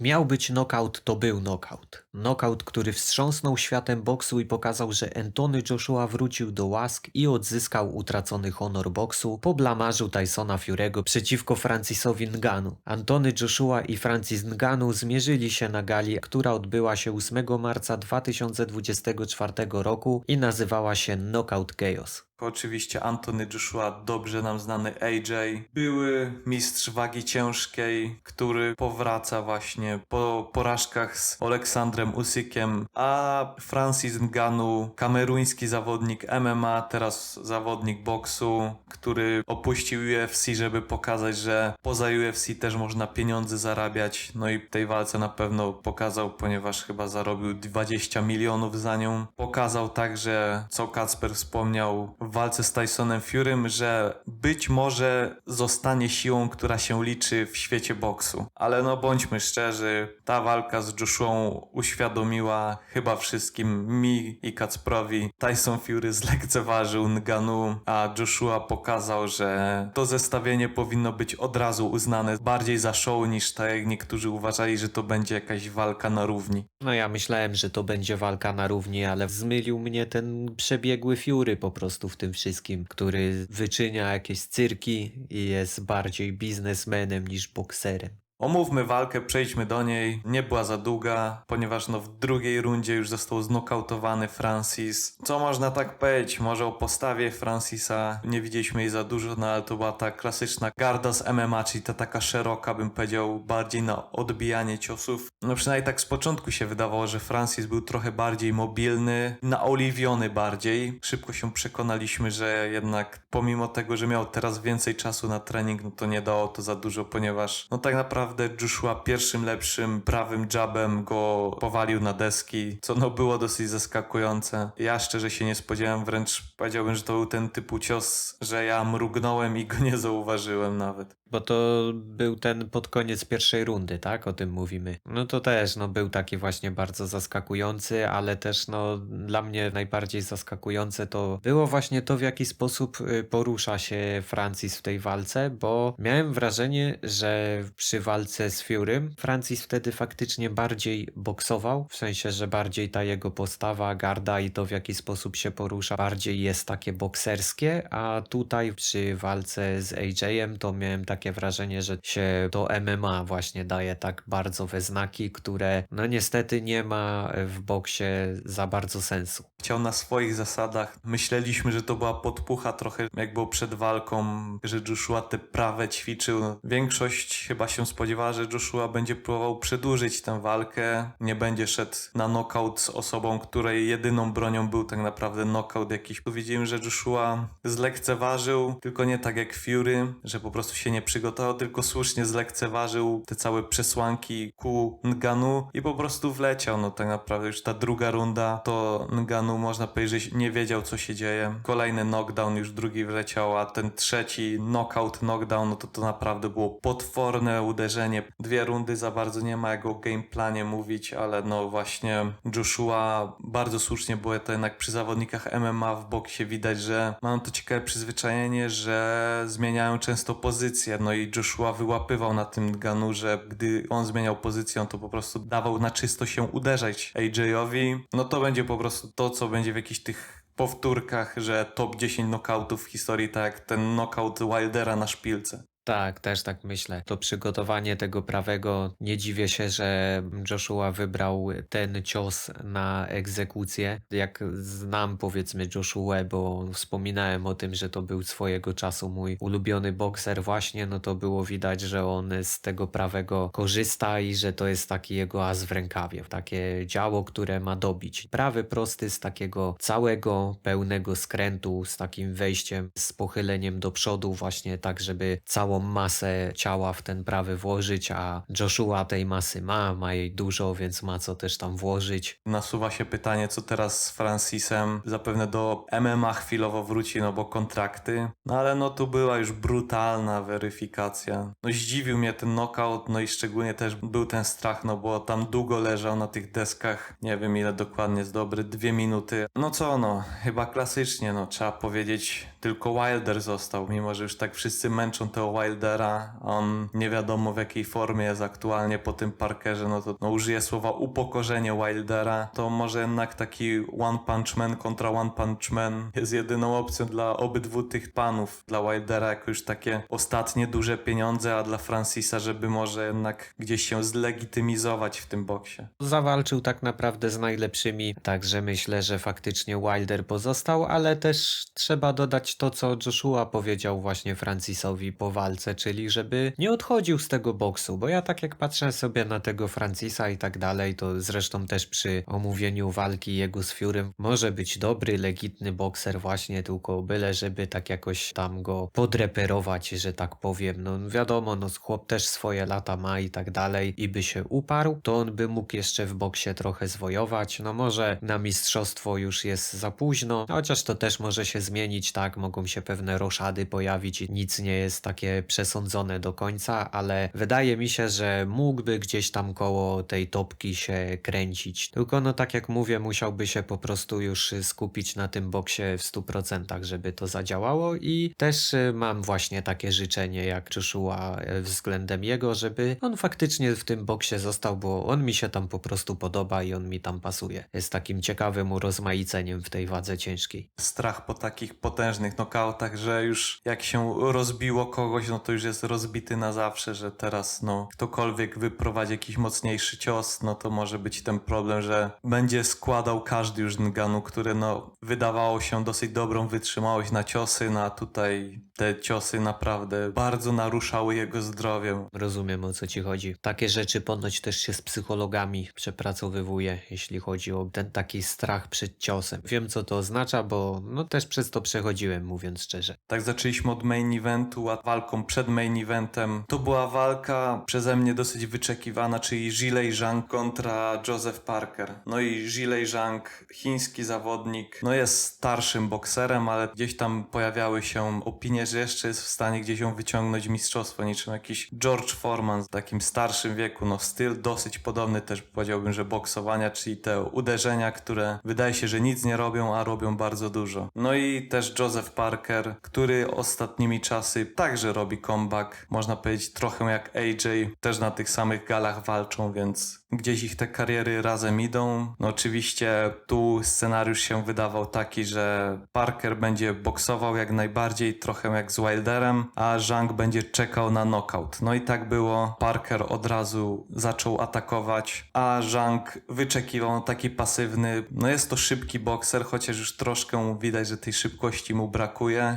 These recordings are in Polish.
Miał być knockout, to był knockout. Knockout, który wstrząsnął światem boksu i pokazał, że Anthony Joshua wrócił do łask i odzyskał utracony honor boksu po blamarzu Tysona Fury'ego przeciwko Francisowi Nganu. Anthony Joshua i Francis Nganu zmierzyli się na gali, która odbyła się 8 marca 2024 roku i nazywała się Knockout Chaos. Oczywiście Anthony Joshua, dobrze nam znany AJ, były mistrz wagi ciężkiej, który powraca właśnie po porażkach z Oleksandrem Usykiem, a Francis Ngannou, kameruński zawodnik MMA, teraz zawodnik boksu, który opuścił UFC, żeby pokazać, że poza UFC też można pieniądze zarabiać. No i w tej walce na pewno pokazał, ponieważ chyba zarobił 20 milionów za nią. Pokazał także, co Kacper wspomniał w walce z Tysonem Furym, że być może zostanie siłą, która się liczy w świecie boksu. Ale no bądźmy szczerzy, ta walka z Joshuą uświadomiła chyba wszystkim mi i Kacprowi. Tyson Fury zlekceważył Nganu, a Joshua pokazał, że to zestawienie powinno być od razu uznane bardziej za show niż tak jak niektórzy uważali, że to będzie jakaś walka na równi. No ja myślałem, że to będzie walka na równi, ale zmylił mnie ten przebiegły Fury po prostu w tym wszystkim, który wyczynia jakieś cyrki i jest bardziej biznesmenem niż bokserem. Omówmy walkę, przejdźmy do niej. Nie była za długa, ponieważ no w drugiej rundzie już został znokautowany Francis. Co można tak powiedzieć? Może o postawie Francisa nie widzieliśmy jej za dużo, no ale to była ta klasyczna garda z MMA, czyli ta taka szeroka, bym powiedział, bardziej na odbijanie ciosów. No przynajmniej tak z początku się wydawało, że Francis był trochę bardziej mobilny, naoliwiony bardziej. Szybko się przekonaliśmy, że jednak pomimo tego, że miał teraz więcej czasu na trening, no to nie dało to za dużo, ponieważ no tak naprawdę Joshua pierwszym lepszym prawym jabem go powalił na deski, co no było dosyć zaskakujące. Ja szczerze się nie spodziewałem, wręcz powiedziałbym, że to był ten typu cios, że ja mrugnąłem i go nie zauważyłem nawet. Bo to był ten pod koniec pierwszej rundy, tak? O tym mówimy. No to też, no był taki właśnie bardzo zaskakujący, ale też no dla mnie najbardziej zaskakujące to było właśnie to, w jaki sposób y, porusza się Francis w tej walce, bo miałem wrażenie, że przy walce z Furym Francis wtedy faktycznie bardziej boksował, w sensie, że bardziej ta jego postawa, garda i to, w jaki sposób się porusza, bardziej jest takie bokserskie, a tutaj przy walce z AJ-em to miałem takie wrażenie, że się to MMA właśnie daje tak bardzo we znaki, które no niestety nie ma w boksie za bardzo sensu. Chciał na swoich zasadach. Myśleliśmy, że to była podpucha trochę jak było przed walką, że Joshua te prawe ćwiczył. Większość chyba się spodziewała, że Joshua będzie próbował przedłużyć tę walkę. Nie będzie szedł na knockout z osobą, której jedyną bronią był tak naprawdę knockout jakiś. Powiedziałem, że Joshua zlekceważył, tylko nie tak jak Fury, że po prostu się nie przygotował, tylko słusznie zlekceważył te całe przesłanki ku Nganu i po prostu wleciał. No tak naprawdę już ta druga runda to Nganu można powiedzieć, nie wiedział co się dzieje. Kolejny knockdown już drugi wleciał, a ten trzeci knockout, knockdown, no to to naprawdę było potworne uderzenie. Dwie rundy za bardzo nie ma jak o gameplanie mówić, ale no właśnie Joshua bardzo słusznie było to jednak przy zawodnikach MMA w boksie widać, że mają to ciekawe przyzwyczajenie, że zmieniają często pozycję. No i Joshua wyłapywał na tym Ganu, że gdy on zmieniał pozycję, on to po prostu dawał na czysto się uderzać AJ-owi. No to będzie po prostu to, co będzie w jakichś tych powtórkach, że top 10 knockoutów w historii, tak jak ten knockout Wildera na szpilce. Tak, też tak myślę. To przygotowanie tego prawego, nie dziwię się, że Joshua wybrał ten cios na egzekucję. Jak znam powiedzmy Joshua, bo wspominałem o tym, że to był swojego czasu mój ulubiony bokser właśnie, no to było widać, że on z tego prawego korzysta i że to jest taki jego as w rękawie, takie działo, które ma dobić. Prawy prosty z takiego całego, pełnego skrętu, z takim wejściem, z pochyleniem do przodu właśnie tak, żeby całą masę ciała w ten prawy włożyć, a Joshua tej masy ma, ma jej dużo, więc ma co też tam włożyć. Nasuwa się pytanie, co teraz z Francisem. Zapewne do MMA chwilowo wróci, no bo kontrakty. No ale no tu była już brutalna weryfikacja. No zdziwił mnie ten knockout, no i szczególnie też był ten strach, no bo tam długo leżał na tych deskach. Nie wiem ile dokładnie jest dobry, dwie minuty. No co no, chyba klasycznie, no trzeba powiedzieć, tylko Wilder został, mimo że już tak wszyscy męczą tego Wildera, on nie wiadomo w jakiej formie jest aktualnie po tym Parkerze, no to no, użyję słowa upokorzenie Wildera, to może jednak taki One Punch Man kontra One Punch Man jest jedyną opcją dla obydwu tych panów. Dla Wildera jako już takie ostatnie duże pieniądze, a dla Francisa, żeby może jednak gdzieś się zlegitymizować w tym boksie. Zawalczył tak naprawdę z najlepszymi, także myślę, że faktycznie Wilder pozostał, ale też trzeba dodać to, co Joshua powiedział właśnie Francisowi po walce, czyli żeby nie odchodził z tego boksu, bo ja tak jak patrzę sobie na tego Francisa i tak dalej, to zresztą też przy omówieniu walki jego z Furym może być dobry, legitny bokser właśnie, tylko byle żeby tak jakoś tam go podreperować, że tak powiem. No wiadomo, no chłop też swoje lata ma i tak dalej i by się uparł, to on by mógł jeszcze w boksie trochę zwojować. No może na mistrzostwo już jest za późno, chociaż to też może się zmienić, tak? Mogą się pewne roszady pojawić i nic nie jest takie przesądzone do końca, ale wydaje mi się, że mógłby gdzieś tam koło tej topki się kręcić. Tylko no tak jak mówię, musiałby się po prostu już skupić na tym boksie w 100%, żeby to zadziałało i też y, mam właśnie takie życzenie jak Joshua y, względem jego, żeby on faktycznie w tym boksie został, bo on mi się tam po prostu podoba i on mi tam pasuje. Jest takim ciekawym urozmaiceniem w tej wadze ciężkiej. strach po takich potężnych nokautach, że już jak się rozbiło kogoś, no to już jest rozbity na zawsze, że teraz no ktokolwiek wyprowadzi jakiś mocniejszy cios, no to może być ten problem, że będzie składał każdy już Nganu, który no wydawało się dosyć dobrą wytrzymałość na ciosy, no a tutaj te ciosy naprawdę bardzo naruszały jego zdrowie. Rozumiem o co ci chodzi. Takie rzeczy ponoć też się z psychologami przepracowywuje, jeśli chodzi o ten taki strach przed ciosem. Wiem co to oznacza, bo no też przez to przechodziłem, mówiąc szczerze. Tak zaczęliśmy od main eventu, a walką przed main eventem to była walka przeze mnie dosyć wyczekiwana, czyli Zhilei Zhang kontra Joseph Parker. No i Zhilei Zhang, chiński zawodnik, no jest starszym bokserem, ale gdzieś tam pojawiały się opinie, że jeszcze jest w stanie gdzieś ją wyciągnąć mistrzostwo, niczym jakiś George Foreman w takim starszym wieku. No styl dosyć podobny też powiedziałbym, że boksowania, czyli te uderzenia, które wydaje się, że nic nie robią, a robią bardzo dużo. No i też Joseph Parker, który ostatnimi czasy także robi comeback. Można powiedzieć trochę jak AJ, też na tych samych galach walczą, więc gdzieś ich te kariery razem idą. No oczywiście tu scenariusz się wydawał taki, że Parker będzie boksował jak najbardziej, trochę jak z Wilderem, a Zhang będzie czekał na knockout. No i tak było. Parker od razu zaczął atakować, a Zhang wyczekiwał taki pasywny. No jest to szybki bokser, chociaż już troszkę widać, że tej szybkości mu brakuje,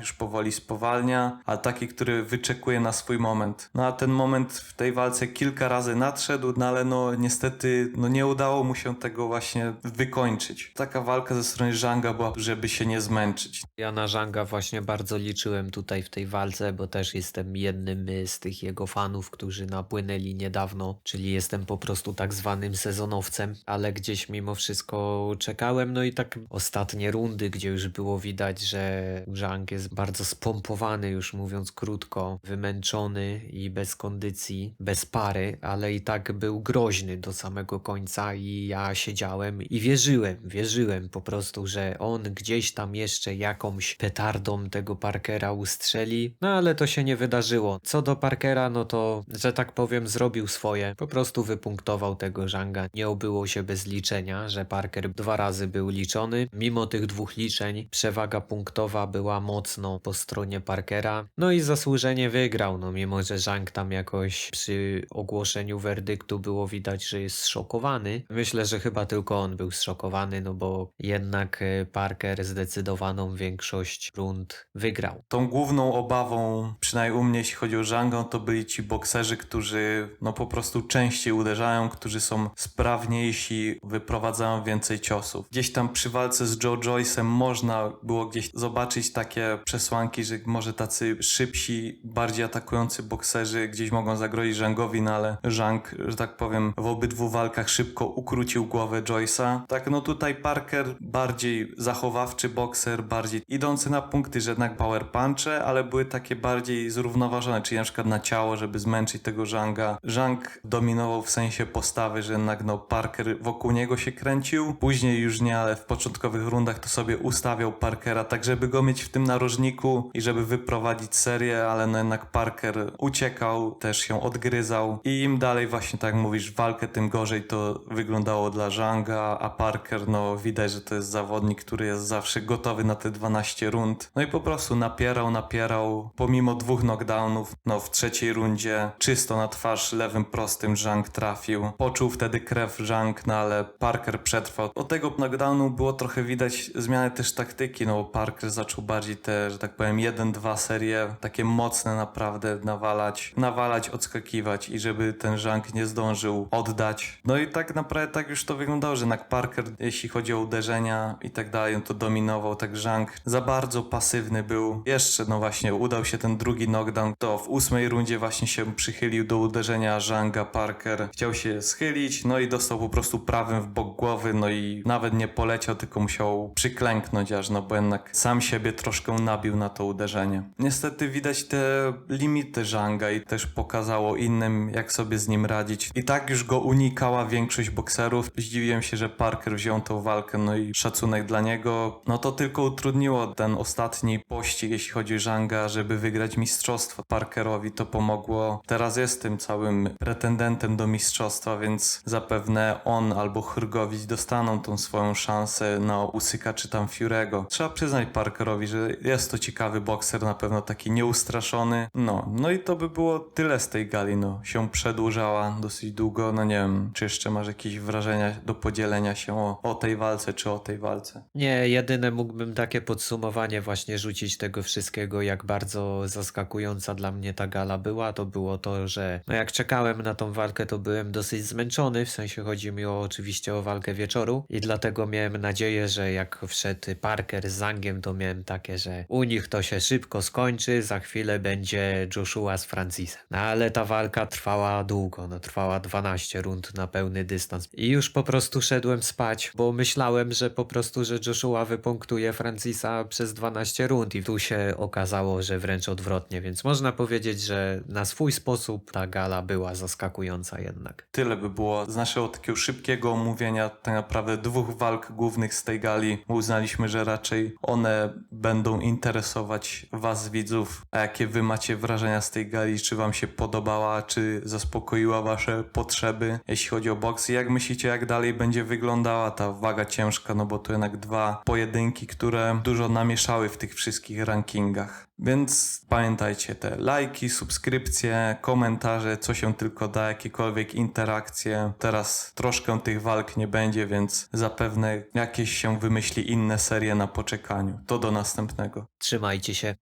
już powoli spowalnia, ale taki, który wyczekuje na swój moment. No a ten moment w tej walce kilka razy nadszedł, no ale no niestety no nie udało mu się tego właśnie wykończyć. Taka walka ze strony Zhanga była, żeby się nie zmęczyć. Ja na Żanga właśnie bardzo liczyłem tutaj w tej walce, bo też jestem jednym z tych jego fanów, którzy napłynęli niedawno, czyli jestem po prostu tak zwanym sezonowcem, ale gdzieś mimo wszystko czekałem, no i tak ostatnie rundy, gdzie już było widać, że Zhang jest bardzo spompowany, już mówiąc krótko, wymęczony i bez kondycji, bez pary, ale i tak był groźny do samego końca i ja siedziałem i wierzyłem, wierzyłem po prostu, że on gdzieś tam jeszcze jakąś petardą tego Parkera ustrzeli, no ale to się nie wydarzyło. Co do Parkera, no to, że tak powiem, zrobił swoje. Po prostu wypunktował tego Żanga. Nie obyło się bez liczenia, że Parker dwa razy był liczony. Mimo tych dwóch liczeń, przewaga punktowa była mocno po stronie Parkera. No i zasłużenie wygrał, no mimo że Zhang tam jakoś przy ogłoszeniu werdyktu było widać, że jest zszokowany. Myślę, że chyba tylko on był zszokowany, no bo jednak e, Parker zdecydowaną większość rund wygrał. Tą główną obawą, przynajmniej u mnie, jeśli chodzi o Zhangą, to byli ci bokserzy, którzy no po prostu częściej uderzają, którzy są sprawniejsi, wyprowadzają więcej ciosów. Gdzieś tam przy walce z Joe Joyce'em można było gdzieś zobaczyć takie przesłanki, że może tacy szybsi, bardziej atakujący bokserzy gdzieś mogą zagrozić Zhangowi, no ale Zhang, że tak powiem, w obydwu walkach szybko ukrócił głowę Joyce'a. Tak, no tutaj Parker bardziej zachowawczy bokser, bardziej idący na punkty, że jednak power punche, ale były takie bardziej zrównoważone, czyli na przykład na ciało, żeby zmęczyć tego Zhanga. Zhang dominował w sensie postawy, że jednak no Parker wokół niego się kręcił, później już nie, ale w początkowych rundach to sobie ustawiał Parkera tak, żeby go mieć w tym narożniku i żeby wyprowadzić serię, ale no jednak Parker uciekał, też się odgryzał i im dalej właśnie tak mówisz, walkę tym gorzej to wyglądało dla Zhanga, a Parker no widać, że to jest zawodnik, który jest zawsze gotowy na te 12 rund. No i po prostu napierał, napierał, pomimo dwóch knockdownów, no w trzeciej rundzie czysto na twarz lewym prostym Zhang trafił. Poczuł wtedy krew Zhang, no ale Parker przetrwał. Od tego knockdownu było trochę widać zmianę też taktyki, no Parker zaczął bardziej te, że tak powiem, 1-2 serie, takie mocne naprawdę nawalać, nawalać, odskakiwać i żeby ten Zhang nie zdążył oddać. No i tak naprawdę tak już to wyglądało, że jednak Parker, jeśli chodzi o uderzenia i tak dalej, no to dominował, tak Zhang za bardzo pasywny był. Jeszcze, no właśnie, udał się ten drugi knockdown, to w ósmej rundzie właśnie się przychylił do uderzenia Zhanga Parker. Chciał się schylić, no i dostał po prostu prawym w bok głowy, no i nawet nie poleciał, tylko musiał przyklęknąć aż, no bo jednak sam siebie troszkę nabił na to uderzenie. Niestety widać te limity Zhanga i też pokazało innym, jak sobie z nim radzić. I tak już go unikała większość bokserów. Zdziwiłem się, że Parker wziął tą walkę, no i szacunek dla niego. No to tylko utrudniło ten ostatni pościg, jeśli chodzi o Zhanga, żeby wygrać mistrzostwo. Parkerowi to pomogło. Teraz jest tym całym pretendentem do mistrzostwa, więc zapewne on albo Hrgovic dostaną tą swoją szansę na Usyka czy tam Fiurego. Trzeba przyznać Parkerowi, że jest to ciekawy bokser, na pewno taki nieustraszony. No, no i to by było tyle z tej gali, no. Się przedłużała dosyć długo, no nie wiem, czy jeszcze masz jakieś wrażenia do podzielenia się o, o tej walce, czy o tej walce? Nie, jedyne mógłbym takie podsumowanie właśnie rzucić tego wszystkiego, jak bardzo zaskakująca dla mnie ta gala była, to było to, że no jak czekałem na tą walkę, to byłem dosyć zmęczony, w sensie chodzi mi o, oczywiście o walkę wieczoru i dlatego miałem nadzieję, że jak wszedł Parker z Zangiem, to miałem takie, że u nich to się szybko skończy, za chwilę będzie Joshua z Francisem. No ale ta walka trwała długo, no trwała 12 rund na pełny dystans i już po prostu szedłem spać, bo myślałem, że po prostu, że Joshua wypunktuje Francisa przez 12 rund i tu się okazało, że wręcz odwrotnie, więc można powiedzieć, że na swój sposób ta gala była zaskakująca jednak. Tyle by było z naszego takiego szybkiego omówienia tak naprawdę dwóch walk głównych z tej gali. Uznaliśmy, że raczej one będą interesować was widzów. A jakie wy macie wrażenia z tej gali? Czy wam się podobała? Czy zaspokoiła wasze potrzeby, jeśli chodzi o boks? Jak myślicie, jak dalej będzie wyglądała ta waga ciężka? No bo to jednak dwa pojedynki, które dużo namieszały w tych wszystkich rankingach. Więc pamiętajcie te lajki, subskrypcje, komentarze, co się tylko da, jakiekolwiek interakcje. Teraz troszkę tych walk nie będzie, więc zapewne jakieś się wymyśli inne serie na poczekaniu. To do następnego. Trzymajcie się.